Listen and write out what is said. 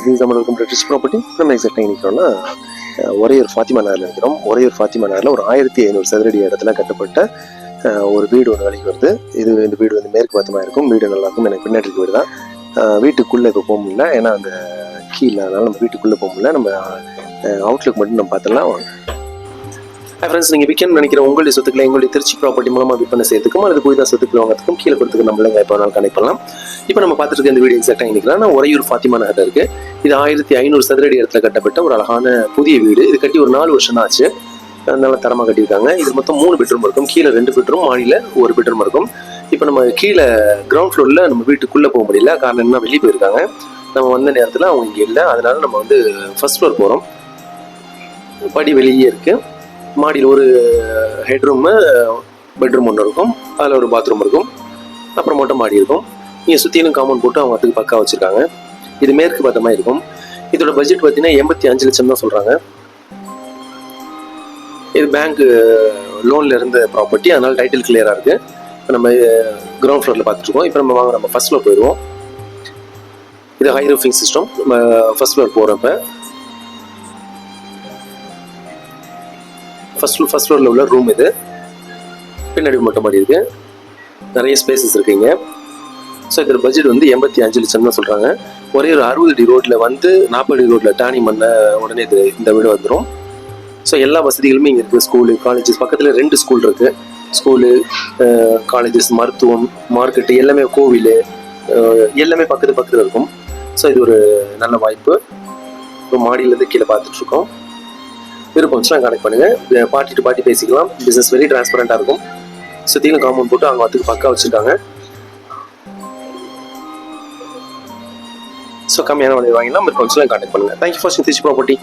This நம்ம இருக்கும் rich property நம்ம எக்ஸாக்டாக நிற்கிறோம்னா ஒரே ஒரு ஃபாத்திமா நகரில் இருக்கிறோம். ஒரே ஒரு ஃபாத்திமா நகரில் ஒரு ஆயிரத்தி ஐநூறு சதுரடி இடத்துல கட்டப்பட்ட ஒரு வீடு ஒன்று வேலைக்கு வருது. இது இந்த வீடு வந்து மேற்கு பார்த்தமாக இருக்கும். வீடு நல்லா இருக்கும். எனக்கு பின்னாடி வீடு தான். வீட்டுக்குள்ளே இப்போ போக முடியல. ஏன்னா அந்த கீழே அதனால நம்ம வீட்டுக்குள்ளே போக முடியல. நம்ம அவுட்லுக் மட்டும் நம்ம பார்த்துடலாம். ஃப்ரெண்ட்ஸ் நீங்கள் விற்கணும்னு நினைக்கிற உங்களுடைய சொத்துக்களை எங்களுடைய திருச்சி ப்ராப்பர்ட்டி மூலமாக விற்பனை செய்யறதுக்கும் அல்லது புதிதாக சொத்துக்கள் வாங்கிறதுக்கும் கீழே கொடுத்துக்கு நம்மள எப்போ கணிப்பலாம் கனெக்ட் பண்ணலாம். இப்போ நம்ம பார்த்துட்டு இருக்க இந்த வீடியோ எக்ஸாக்டாக நினைக்கிறேன் ஒரையூர் ஃபாத்திமா நகர் இருக்கு. இது ஆயிரத்தி ஐநூறு சதுரடி இடத்துல கட்டப்பட்ட ஒரு அழகான புதிய வீடு. இது கட்டி ஒரு நாலு வருஷம் ஆச்சு. நல்ல தரமாக கட்டியிருக்காங்க. இது மொத்தம் மூணு பெட்ரூம் இருக்கும். கீழே ரெண்டு பெட்ரூம் மாடியில் ஒரு பெட்ரூம் இருக்கும். இப்போ நம்ம கீழே கிரவுண்ட் ஃப்ளோரில் நம்ம வீட்டுக்குள்ளே போக முடியல. காரணம் என்ன வெளியே போயிருக்காங்க. நம்ம வந்த நேரத்தில் அவங்க இங்கே இல்லை. அதனால நம்ம வந்து ஃபர்ஸ்ட் ஃப்ளோர் போகிறோம் படி வெளியே இருக்குது மாடியில் ஒரு ஹெட்ரூமு பெட்ரூம் ஒன்று இருக்கும். அதில் ஒரு பாத்ரூம் இருக்கும். அப்புறம் மட்டும் மாடி இருக்கும். இங்கே சுற்றிலும் காம்பவுண்ட் போட்டு அவங்க அதுக்கு பக்கா வச்சுருக்காங்க. இது மேற்கு பார்த்த மாதிரி இருக்கும். இதோட பட்ஜெட் பார்த்தீங்கன்னா எண்பத்தி அஞ்சு லட்சம் தான் சொல்கிறாங்க இது பேங்க்கு லோனில் இருந்த ப்ராப்பர்ட்டி அதனால் டைட்டில் கிளியராக இருக்குது இப்போ நம்ம கிரவுண்ட் ஃப்ளோரில் பார்த்துருக்கோம் இப்போ நம்ம வாங்க நம்ம ஃபர்ஸ்ட் ஃப்ளோர் போயிடுவோம். இது ஹை ரூஃபிங் சிஸ்டம் நம்ம ஃபர்ஸ்ட் ஃப்ளோர் போகிறப்ப ஃபர்ஸ்ட் ஃபஸ்ட் ஃப்ளோரில் உள்ள ரூம் இது. பின்னாடி மொட்டை மாடி இருக்கு. நிறைய ஸ்பேசஸ் இருக்குங்க. ஸோ இதோட பட்ஜெட் வந்து எண்பத்தி அஞ்சு லட்சம் தான் சொல்கிறாங்க ஒரே ஒரு அறுபது அடி ரோட்டில் வந்து நாற்பது அடி ரோட்டில் டானி மண்ண உடனே இது இந்த வீடு வந்துடும் ஸோ எல்லா வசதிகளுமே இங்கே இருக்குது ஸ்கூலு காலேஜஸ் பக்கத்தில் ரெண்டு ஸ்கூல் இருக்குது ஸ்கூலு காலேஜஸ் மருத்துவம் மார்க்கெட்டு எல்லாமே கோவில் எல்லாமே பக்கத்து பக்கத்தில் இருக்கும். ஸோ இது ஒரு நல்ல வாய்ப்பு. இப்போ மாடியிலேருந்து கீழே பார்த்துட்ருக்கோம் விருப்பம் வச்சுலாம் கனெக்ட் பண்ணுங்கள் பார்ட்டி டு பார்ட்டி பேசிக்கலாம். பிஸ்னஸ் வெரி டிரான்ஸ்பரண்ட்டாக இருக்கும். சுற்றிலும் காம்பவுண்ட் போட்டு அவங்க அதுக்கு பக்கா வச்சுருக்காங்க. ஸோ கம்மியான விலை வாங்கிக்கலாம் விருப்பம் கனெக்ட் பண்ணுங்க. பண்ணுங்கள் தேங்க்யூ ஃபார் சித்திஷ் ப்ராப்பர்ட்டி